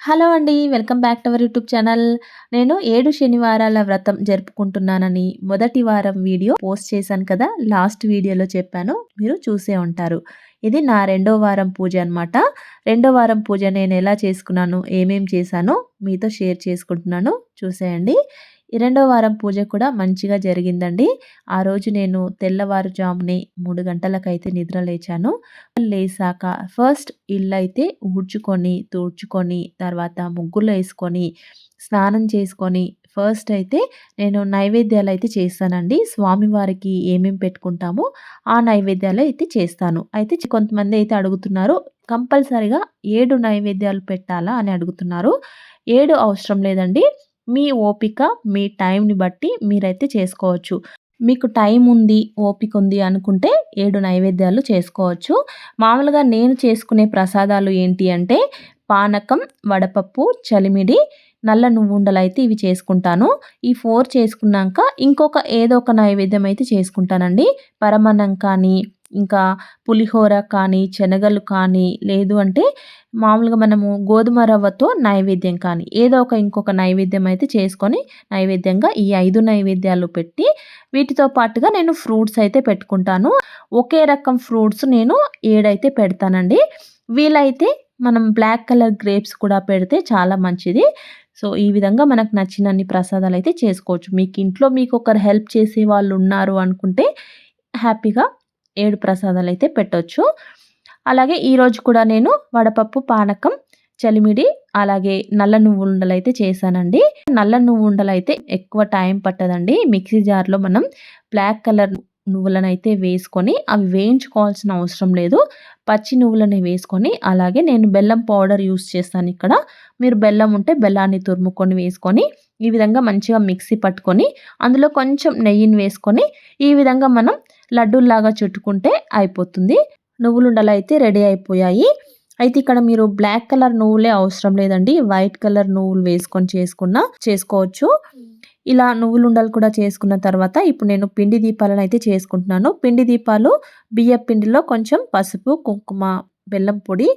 Hello అండి welcome back to our YouTube channel. నేను ఏడు శనివారాల వ్రతం జరుపుకుంటున్నానని మొదటి వారం వీడియో పోస్ట్ చేశాను కదా లాస్ట్ వీడియోలో చెప్పాను మీరు చూసే ఉంటారు. ఇది నా రెండో వారం పూజ అనమాట రెండో వారం పూజ నేను ఎలా చేసుకున్నాను ఏమేం చేశాను మీతో షేర్ చేసుకుంటున్నాను. చూసేయండి. రెండో వారం పూజ కూడా మంచిగా జరిగిందండి. ఆ రోజు నేను తెల్లవారుజామునే మూడు గంటలకైతే నిద్ర లేచాను. లేసాక ఫస్ట్ ఇల్లు అయితే ఊడ్చుకొని తూడ్చుకొని తర్వాత ముగ్గులు వేసుకొని స్నానం చేసుకొని ఫస్ట్ అయితే నేను నైవేద్యాలు అయితే చేస్తానండి. స్వామివారికి ఏమేమి పెట్టుకుంటామో ఆ నైవేద్యాలు అయితే చేస్తాను. అయితే కొంతమంది అయితే అడుగుతున్నారు కంపల్సరిగా ఏడు నైవేద్యాలు పెట్టాలా? అని అడుగుతున్నారు. ఏడు అవసరం లేదండి. మీ ఓపిక మీ టైంని బట్టి మీరైతే చేసుకోవచ్చు. మీకు టైం ఉంది ఓపిక ఉంది అనుకుంటే ఏడు నైవేద్యాలు చేసుకోవచ్చు. మామూలుగా నేను చేసుకునే ప్రసాదాలు ఏంటి అంటే పానకం వడపప్పు చలిమిడి నల్ల నువ్వుండలు అయితే ఇవి చేసుకుంటాను. ఈ ఫోర్ చేసుకున్నాక ఇంకొక ఏదో ఒక నైవేద్యం అయితే చేసుకుంటానండి. పరమన్నం కానీ ఇంకా పులిహోర కానీ శనగలు కానీ లేదు అంటే మామూలుగా మనము గోధుమ రవ్వతో నైవేద్యం కానీ ఏదో ఒక ఇంకొక నైవేద్యం అయితే చేసుకొని నైవేద్యంగా ఈ ఐదు నైవేద్యాలు పెట్టి వీటితో పాటుగా నేను ఫ్రూట్స్ అయితే పెట్టుకుంటాను. ఒకే రకం ఫ్రూట్స్ నేను ఏడైతే పెడతానండి. వీలైతే మనం బ్లాక్ కలర్ గ్రేప్స్ కూడా పెడితే చాలా మంచిది. సో ఈ విధంగా మనకు నచ్చినన్ని ప్రసాదాలు అయితే చేసుకోవచ్చు. మీకు ఇంట్లో మీకు ఒకరు హెల్ప్ చేసే వాళ్ళు ఉన్నారు అనుకుంటే హ్యాపీగా ఏడు ప్రసాదాలు అయితే పెట్టవచ్చు అలాగే ఈరోజు కూడా నేను వడపప్పు పానకం చలిమిడి అలాగే నల్ల నువ్వు ఉండలు అయితే చేశానండి. నల్ల నువ్వు ఉండలు అయితే ఎక్కువ టైం పట్టదండి. మిక్సీ జార్లో మనం బ్లాక్ కలర్ నువ్వులను అయితే వేసుకొని అవి వేయించుకోవాల్సిన అవసరం లేదు. పచ్చి నువ్వులని వేసుకొని అలాగే నేను బెల్లం పౌడర్ యూస్ చేస్తాను ఇక్కడ. మీరు బెల్లం ఉంటే బెల్లాన్ని తురుముకొని వేసుకొని ఈ విధంగా మంచిగా మిక్సీ పట్టుకొని అందులో కొంచెం నెయ్యిని వేసుకొని ఈ విధంగా మనం లడ్డూల్లాగా చుట్టుకుంటే అయిపోతుంది. నువ్వులుండలు అయితే రెడీ అయిపోయాయి. అయితే ఇక్కడ మీరు బ్లాక్ కలర్ నువ్వులే అవసరం లేదండి. వైట్ కలర్ నువ్వులు వేసుకొని చేసుకున్న చేసుకోవచ్చు. ఇలా నువ్వులు ఉండలు కూడా చేసుకున్న తర్వాత ఇప్పుడు నేను పిండి దీపాలను అయితే చేసుకుంటున్నాను. పిండి దీపాలు బియ్య పిండిలో కొంచెం పసుపు కుంకుమ బెల్లం పొడి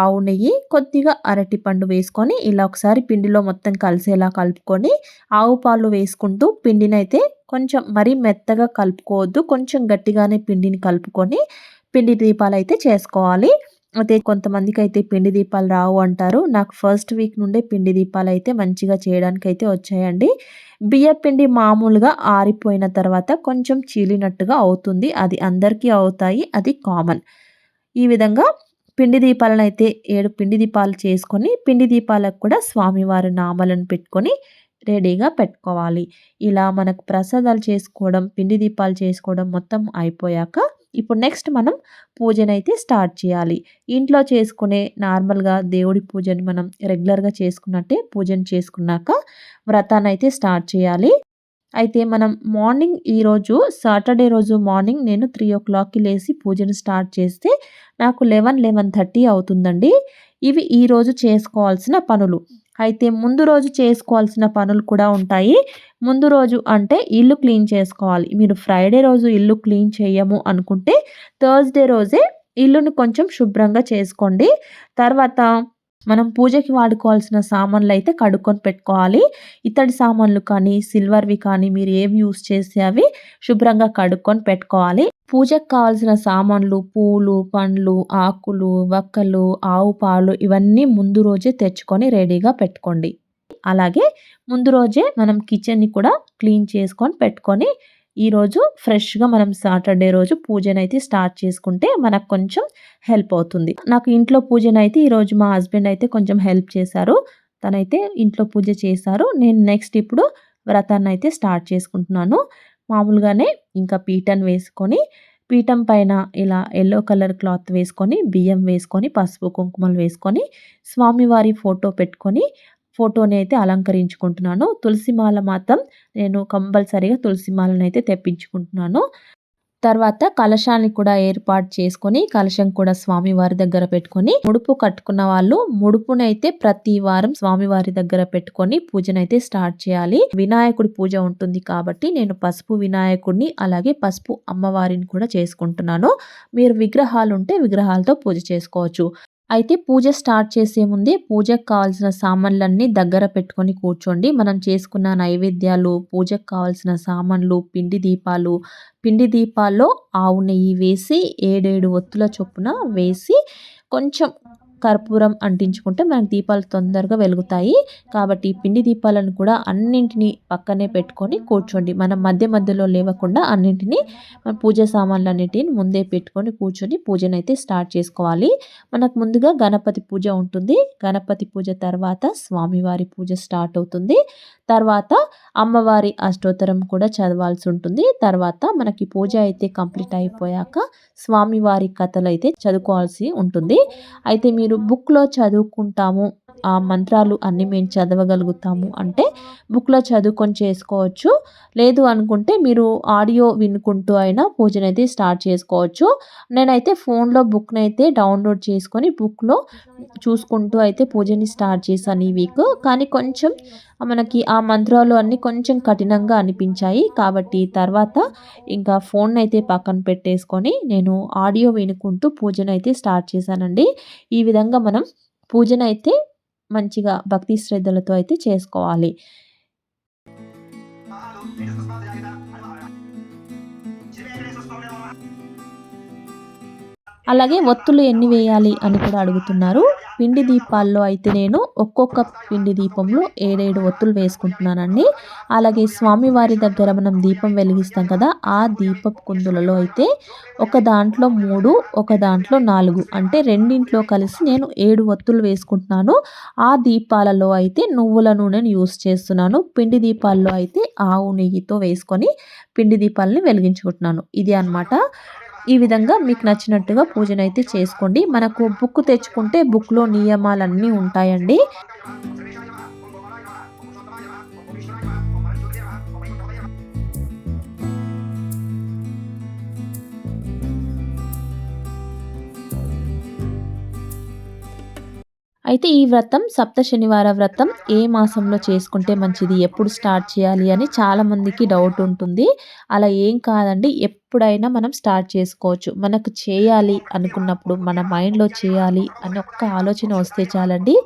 ఆవు నెయ్యి కొద్దిగా అరటి పండు వేసుకొని ఇలా ఒకసారి పిండిలో మొత్తం కలిసేలా కలుపుకొని ఆవు పాలు వేసుకుంటూ పిండిని అయితే కొంచెం మరీ మెత్తగా కలుపుకోవద్దు. కొంచెం గట్టిగానే పిండిని కలుపుకొని పిండి దీపాలు అయితే చేసుకోవాలి. అయితే కొంతమందికి అయితే పిండి దీపాలు రావు అంటారు. నాకు ఫస్ట్ వీక్ నుండే పిండి దీపాలు అయితే మంచిగా చేయడానికి అయితే వచ్చాయండి. బియ్య పిండి మామూలుగా ఆరిపోయిన తర్వాత కొంచెం చీలినట్టుగా అవుతుంది. అది అందరికీ అవుతాయి. అది కామన్. ఈ విధంగా పిండి దీపాలను అయితే ఏడు పిండి దీపాలు చేసుకొని పిండి దీపాలకు కూడా స్వామివారి నామాలను పెట్టుకొని రెడీగా పెట్టుకోవాలి. ఇలా మనకు ప్రసాదాలు చేసుకోవడం పిండి దీపాలు చేసుకోవడం మొత్తం అయిపోయాక ఇప్పుడు నెక్స్ట్ మనం పూజనైతే స్టార్ట్ చేయాలి. ఇంట్లో చేసుకునే నార్మల్గా దేవుడి పూజని మనం రెగ్యులర్గా చేసుకున్నట్టే పూజను చేసుకున్నాక వ్రతాన్ని అయితే స్టార్ట్ చేయాలి. అయితే మనం మార్నింగ్ ఈరోజు సాటర్డే రోజు మార్నింగ్ నేను త్రీ ఓ క్లాక్కి లేచి పూజను స్టార్ట్ చేస్తే నాకు లెవెన్ లెవెన్ థర్టీ అవుతుందండి. ఇవి ఈరోజు చేసుకోవాల్సిన పనులు. అయితే ముందు రోజు చేసుకోవాల్సిన పనులు కూడా ఉంటాయి. ముందు రోజు అంటే ఇల్లు క్లీన్ చేసుకోవాలి. మీరు ఫ్రైడే రోజు ఇల్లు క్లీన్ చేయము అనుకుంటే థర్స్డే రోజే ఇల్లును కొంచెం శుభ్రంగా చేసుకోండి. తర్వాత మనం పూజకి వాడుకోవాల్సిన సామాన్లు అయితే కడుక్కొని పెట్టుకోవాలి. ఇత్తడి సామాన్లు కానీ సిల్వర్వి కానీ మీరు ఏమి యూస్ చేసి అవి శుభ్రంగా కడుక్కొని పెట్టుకోవాలి. పూజకు కావాల్సిన సామాన్లు పూలు పండ్లు ఆకులు వక్కలు ఆవు పాలు ఇవన్నీ ముందు రోజే తెచ్చుకొని రెడీగా పెట్టుకోండి. అలాగే ముందు రోజే మనం కిచెన్ని కూడా క్లీన్ చేసుకొని పెట్టుకొని ఈరోజు ఫ్రెష్గా మనం సాటర్డే రోజు పూజనైతే స్టార్ట్ చేసుకుంటే మనకు కొంచెం హెల్ప్ అవుతుంది. నాకు ఇంట్లో పూజనైతే ఈరోజు మా హస్బెండ్ అయితే కొంచెం హెల్ప్ చేశారు. తనైతే ఇంట్లో పూజ చేశారు. నేను నెక్స్ట్ ఇప్పుడు వ్రతాన్ని అయితే స్టార్ట్ చేసుకుంటున్నాను. మామూలుగానే ఇంకా పీఠం వేసుకొని పీఠం పైన ఇలా ఎల్లో కలర్ క్లాత్ వేసుకొని బియ్యం వేసుకొని పసుపు కుంకుమలు వేసుకొని స్వామివారి ఫోటో పెట్టుకొని ఫోటోని అయితే అలంకరించుకుంటున్నాను. తులసి మాల మాత్రం నేను కంపల్సరీగా తులసిమాలను అయితే తెప్పించుకుంటున్నాను. తర్వాత కలశాన్ని కూడా ఏర్పాటు చేసుకొని కలశం కూడా స్వామివారి దగ్గర పెట్టుకొని ముడుపు కట్టుకున్న వాళ్ళు ముడుపునైతే ప్రతి వారం స్వామివారి దగ్గర పెట్టుకొని పూజనైతే స్టార్ట్ చేయాలి. వినాయకుడి పూజ ఉంటుంది కాబట్టి నేను పసుపు వినాయకుడిని అలాగే పసుపు అమ్మవారిని కూడా చేసుకుంటున్నాను. మీరు విగ్రహాలు ఉంటే విగ్రహాలతో పూజ చేసుకోవచ్చు. అయితే పూజ స్టార్ట్ చేసే ముందే పూజకు కావాల్సిన సామాన్లన్నీ దగ్గర పెట్టుకొని కూర్చోండి. మనం చేసుకున్న నైవేద్యాలు పూజకు కావాల్సిన సామాన్లు పిండి దీపాలు పిండి దీపాల్లో ఆవు నెయ్యి వేసి ఏడేడు ఒత్తుల చొప్పున వేసి కొంచెం కర్పూరం అంటించుకుంటే మనకు దీపాలు తొందరగా వెలుగుతాయి. కాబట్టి పిండి దీపాలను కూడా అన్నింటినీ పక్కనే పెట్టుకొని కూర్చోండి. మనం మధ్య మధ్యలో లేవకుండా అన్నింటినీ మన పూజ సామాన్లు అన్నింటిని ముందే పెట్టుకొని కూర్చొని పూజను అయితే స్టార్ట్ చేసుకోవాలి. మనకు ముందుగా గణపతి పూజ ఉంటుంది. గణపతి పూజ తర్వాత స్వామివారి పూజ స్టార్ట్ అవుతుంది. తర్వాత అమ్మవారి అష్టోత్తరం కూడా చదవాల్సి ఉంటుంది. తర్వాత మనకి పూజ అయితే కంప్లీట్ అయిపోయాక స్వామివారి కథలు అయితే చదువుకోవాల్సి ఉంటుంది. అయితే మీరు బుక్లో చదువుకుంటాము. ఆ మంత్రాలు అన్నీ మేము చదవగలుగుతాము. అంటే బుక్లో చదువుకొని చేసుకోవచ్చు. లేదు అనుకుంటే మీరు ఆడియో వినుకుంటూ అయినా పూజనైతే స్టార్ట్ చేసుకోవచ్చు. నేనైతే ఫోన్లో బుక్ని అయితే డౌన్లోడ్ చేసుకొని బుక్లో చూసుకుంటూ అయితే పూజని స్టార్ట్ చేశాను ఈ వీక్. కానీ కొంచెం మనకి ఆ మంత్రాలు అన్నీ కొంచెం కఠినంగా అనిపించాయి. కాబట్టి తర్వాత ఇంకా ఫోన్ అయితే పక్కన పెట్టేసుకొని నేను ఆడియో వినుకుంటూ పూజనైతే స్టార్ట్ చేశానండి. ఈ విధంగా మనం పూజనైతే మంచిగా భక్తి శ్రద్ధలతో అయితే చేసుకోవాలి. అలాగే ఒత్తులు ఎన్ని వేయాలి అని కూడా అడుగుతున్నారు. పిండి దీపాల్లో అయితే నేను ఒక్కొక్క పిండి దీపంలో ఏడేడు ఒత్తులు వేసుకుంటున్నానండి. అలాగే స్వామివారి దగ్గర మనం దీపం వెలిగిస్తాం కదా ఆ దీప కుందులలో అయితే ఒక దాంట్లో మూడు ఒక దాంట్లో నాలుగు అంటే రెండింట్లో కలిసి నేను ఏడు ఒత్తులు వేసుకుంటున్నాను. ఆ దీపాలలో అయితే నువ్వుల నూనెను యూస్ చేస్తున్నాను. పిండి దీపాల్లో అయితే ఆవు నెయ్యితో వేసుకొని పిండి దీపాలని వెలిగించుకుంటున్నాను. ఇది అనమాట ఈ విధంగా మీకు నచ్చినట్టుగా పూజనైతే చేసుకోండి. మనకు బుక్ తెచ్చుకుంటే బుక్లో నియమాలన్నీ ఉంటాయండి. అయితే ఈ వ్రతం సప్త శనివార వ్రతం ఏ మాసంలో చేసుకుంటే మంచిది? ఎప్పుడు స్టార్ట్ చేయాలి అని చాలామందికి డౌట్ ఉంటుంది. అలా ఏం కాదండి. ఎప్పుడైనా మనం స్టార్ట్ చేసుకోవచ్చు. మనకు చేయాలి అనుకున్నప్పుడు మన మైండ్లో చేయాలి అని ఒక్క ఆలోచన వస్తే చాలండి.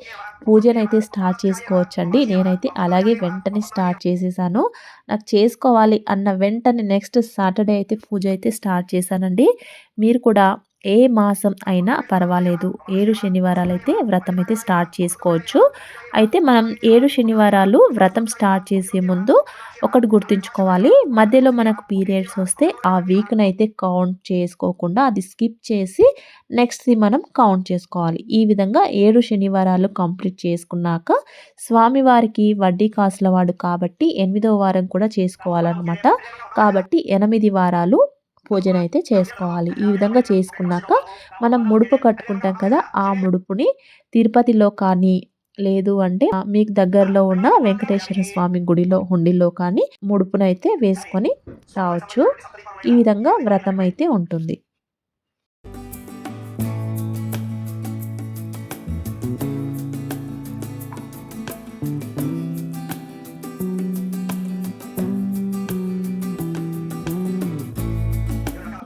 పూజనైతే స్టార్ట్ చేసుకోవచ్చండి. నేనైతే అలాగే వెంటనే స్టార్ట్ చేసేసాను. నాకు చేసుకోవాలి అన్న వెంటనే నెక్స్ట్ సాటర్డే అయితే పూజ అయితే స్టార్ట్ చేశానండి. మీరు కూడా ఏ మాసం అయినా పర్వాలేదు. ఏడు శనివారాలు అయితే వ్రతం అయితే స్టార్ట్ చేసుకోవచ్చు. అయితే మనం ఏడు శనివారాలు వ్రతం స్టార్ట్ చేసే ముందు ఒకటి గుర్తుంచుకోవాలి. మధ్యలో మనకు పీరియడ్స్ వస్తే ఆ వీక్ని అయితే కౌంట్ చేసుకోకుండా అది స్కిప్ చేసి నెక్స్ట్ మనం కౌంట్ చేసుకోవాలి. ఈ విధంగా ఏడు శనివారాలు కంప్లీట్ చేసుకున్నాక స్వామివారికి వడ్డీ కాసుల వాడు కాబట్టి ఎనిమిదవ వారం కూడా చేసుకోవాలన్నమాట. కాబట్టి ఎనిమిది వారాలు పూజను అయితే చేసుకోవాలి. ఈ విధంగా చేసుకున్నాక మనం ముడుపు కట్టుకుంటాం కదా ఆ ముడుపుని తిరుపతిలో కానీ లేదు అంటే మీకు దగ్గరలో ఉన్న వెంకటేశ్వర స్వామి గుడిలో హుండీలో కానీ ముడుపునైతే వేసుకొని రావచ్చు. ఈ విధంగా వ్రతం అయితే ఉంటుంది.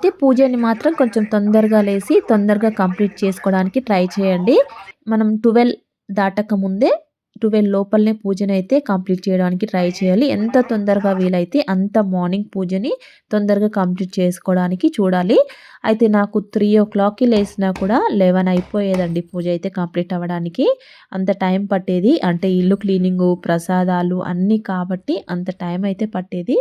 అయితే పూజని మాత్రం కొంచెం తొందరగా లేసి తొందరగా కంప్లీట్ చేసుకోవడానికి ట్రై చేయండి. మనం ట్వెల్వ్ దాటక ముందే ట్వెల్వ్ లోపలనే పూజని అయితే కంప్లీట్ చేయడానికి ట్రై చేయాలి. ఎంత తొందరగా వీలైతే అంత మార్నింగ్ పూజని తొందరగా కంప్లీట్ చేసుకోవడానికి చూడాలి. అయితే నాకు త్రీ ఓ క్లాక్కి లేసినా కూడా లెవెన్ అయిపోయేదండి పూజ అయితే కంప్లీట్ అవ్వడానికి. అంత టైం పట్టేది. అంటే ఇల్లు క్లీనింగు ప్రసాదాలు అన్నీ కాబట్టి అంత టైం అయితే పట్టేది.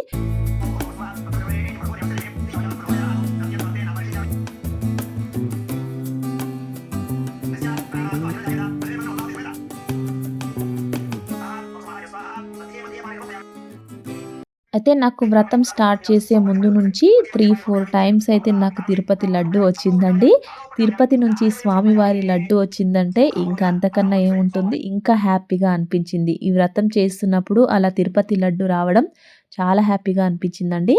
అయితే నాకు వ్రతం స్టార్ట్ చేసే ముందు నుంచి త్రీ ఫోర్ టైమ్స్ అయితే నాకు తిరుపతి లడ్డు వచ్చిందండి. తిరుపతి నుంచి స్వామివారి లడ్డు వచ్చిందంటే ఇంకా అంతకన్నా ఏముంటుంది? ఇంకా హ్యాపీగా అనిపించింది. ఈ వ్రతం చేస్తున్నప్పుడు అలా తిరుపతి లడ్డు రావడం చాలా హ్యాపీగా అనిపించిందండి.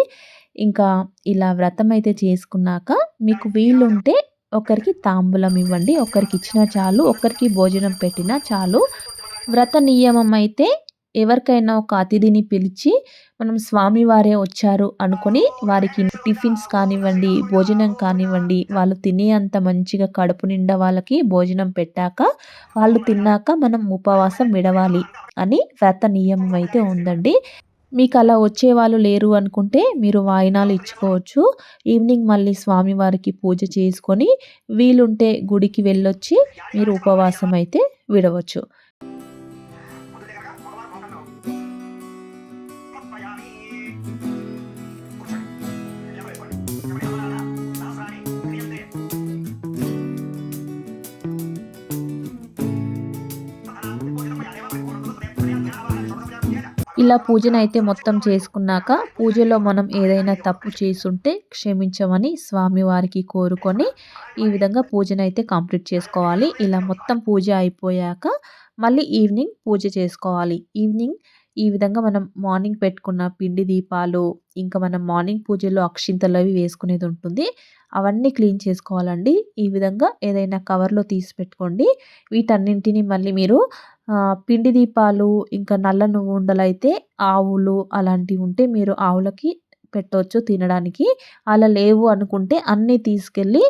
ఇంకా ఇలా వ్రతం అయితే చేసుకున్నాక మీకు వీలుంటే ఒకరికి తాంబూలం ఇవ్వండి. ఒకరికి ఇచ్చినా చాలు ఒకరికి భోజనం పెట్టినా చాలు. వ్రత నియమం అయితే ఎవరికైనా ఒక అతిథిని పిలిచి మనం స్వామివారే వచ్చారు అనుకుని వారికి టిఫిన్స్ కానివ్వండి భోజనం కానివ్వండి వాళ్ళు తినే అంత మంచిగా కడుపు నిండా వాళ్ళకి భోజనం పెట్టాక వాళ్ళు తిన్నాక మనం ఉపవాసం విడవాలి అని వ్రత నియమం అయితే ఉందండి. మీకు అలా వచ్చేవాళ్ళు లేరు అనుకుంటే మీరు వాయినాలు ఇచ్చుకోవచ్చు. ఈవినింగ్ మళ్ళీ స్వామివారికి పూజ చేసుకొని వీలుంటే గుడికి వెళ్ళొచ్చి మీరు ఉపవాసం అయితే విడవచ్చు. ఇలా పూజనైతే మొత్తం చేసుకున్నాక పూజలో మనం ఏదైనా తప్పు చేసుంటే క్షమించమని స్వామివారికి కోరుకొని ఈ విధంగా పూజనైతే కంప్లీట్ చేసుకోవాలి. ఇలా మొత్తం పూజ అయిపోయాక మళ్ళీ ఈవినింగ్ పూజ చేసుకోవాలి. ఈవినింగ్ ఈ విధంగా మనం మార్నింగ్ పెట్టుకున్న పిండి దీపాలు ఇంకా మనం మార్నింగ్ పూజలో అక్షింతలు అవి వేసుకునేది ఉంటుంది. అవన్నీ క్లీన్ చేసుకోవాలండి. ఈ విధంగా ఏదైనా కవర్లో తీసి పెట్టుకోండి. వీటన్నింటినీ మళ్ళీ మీరు పిండి దీపాలు ఇంకా నల్ల నువ్వు ఉండలైతే ఆవులు అలాంటివి ఉంటే మీరు ఆవులకి పెట్టవచ్చు తినడానికి. అలా లేవు అనుకుంటే అన్నీ తీసుకెళ్ళి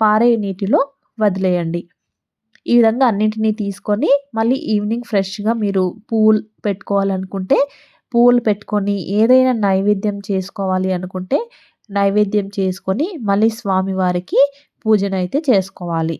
పారే నీటిలో వదిలేయండి. ఈ విధంగా అన్నింటినీ తీసుకొని మళ్ళీ ఈవినింగ్ ఫ్రెష్గా మీరు పూలు పెట్టుకోవాలనుకుంటే పూలు పెట్టుకొని ఏదైనా నైవేద్యం చేసుకోవాలి అనుకుంటే నైవేద్యం చేసుకొని మళ్ళీ స్వామివారికి పూజనైతే చేసుకోవాలి.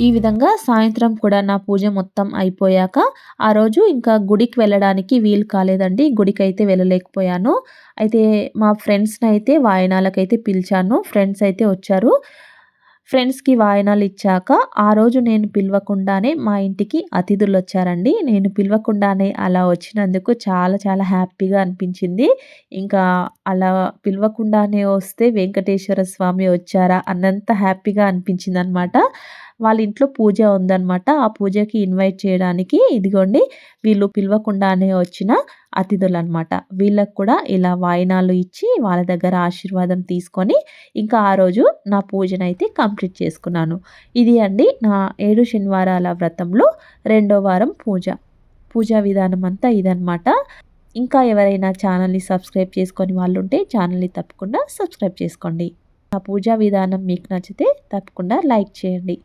ఈ విధంగా సాయంత్రం కూడా నా పూజ మొత్తం అయిపోయాక ఆ రోజు ఇంకా గుడికి వెళ్ళడానికి వీలు కాలేదండి. గుడికి అయితే వెళ్ళలేకపోయాను. అయితే మా ఫ్రెండ్స్ని అయితే వాయనాలకైతే పిలిచాను. ఫ్రెండ్స్ అయితే వచ్చారు. ఫ్రెండ్స్కి వాయనాలు ఇచ్చాక ఆ రోజు నేను పిలవకుండానే మా ఇంటికి అతిథులు వచ్చారండి. నేను పిలవకుండానే అలా వచ్చినందుకు చాలా చాలా హ్యాపీగా అనిపించింది. ఇంకా అలా పిలవకుండానే వస్తే వెంకటేశ్వర స్వామి వచ్చారా అన్నంత హ్యాపీగా అనిపించింది అనమాట వాళ్ళ ఇంట్లో పూజ ఉందన్నమాట. ఆ పూజకి ఇన్వైట్ చేయడానికి ఇదిగోండి వీళ్ళు పిలవకుండానే వచ్చిన అతిథులు అనమాట వీళ్ళకు కూడా ఇలా వాయినాలు ఇచ్చి వాళ్ళ దగ్గర ఆశీర్వాదం తీసుకొని ఇంకా ఆ రోజు నా పూజనైతే కంప్లీట్ చేసుకున్నాను. ఇది అండి నా ఏడు శనివారాల వ్రతంలో రెండో వారం పూజ. పూజా విధానం అంతా ఇదనమాట ఇంకా ఎవరైనా ఛానల్ని సబ్స్క్రైబ్ చేసుకొని వాళ్ళు ఉంటే ఛానల్ని తప్పకుండా సబ్స్క్రైబ్ చేసుకోండి. నా పూజా విధానం మీకు నచ్చితే తప్పకుండా లైక్ చేయండి.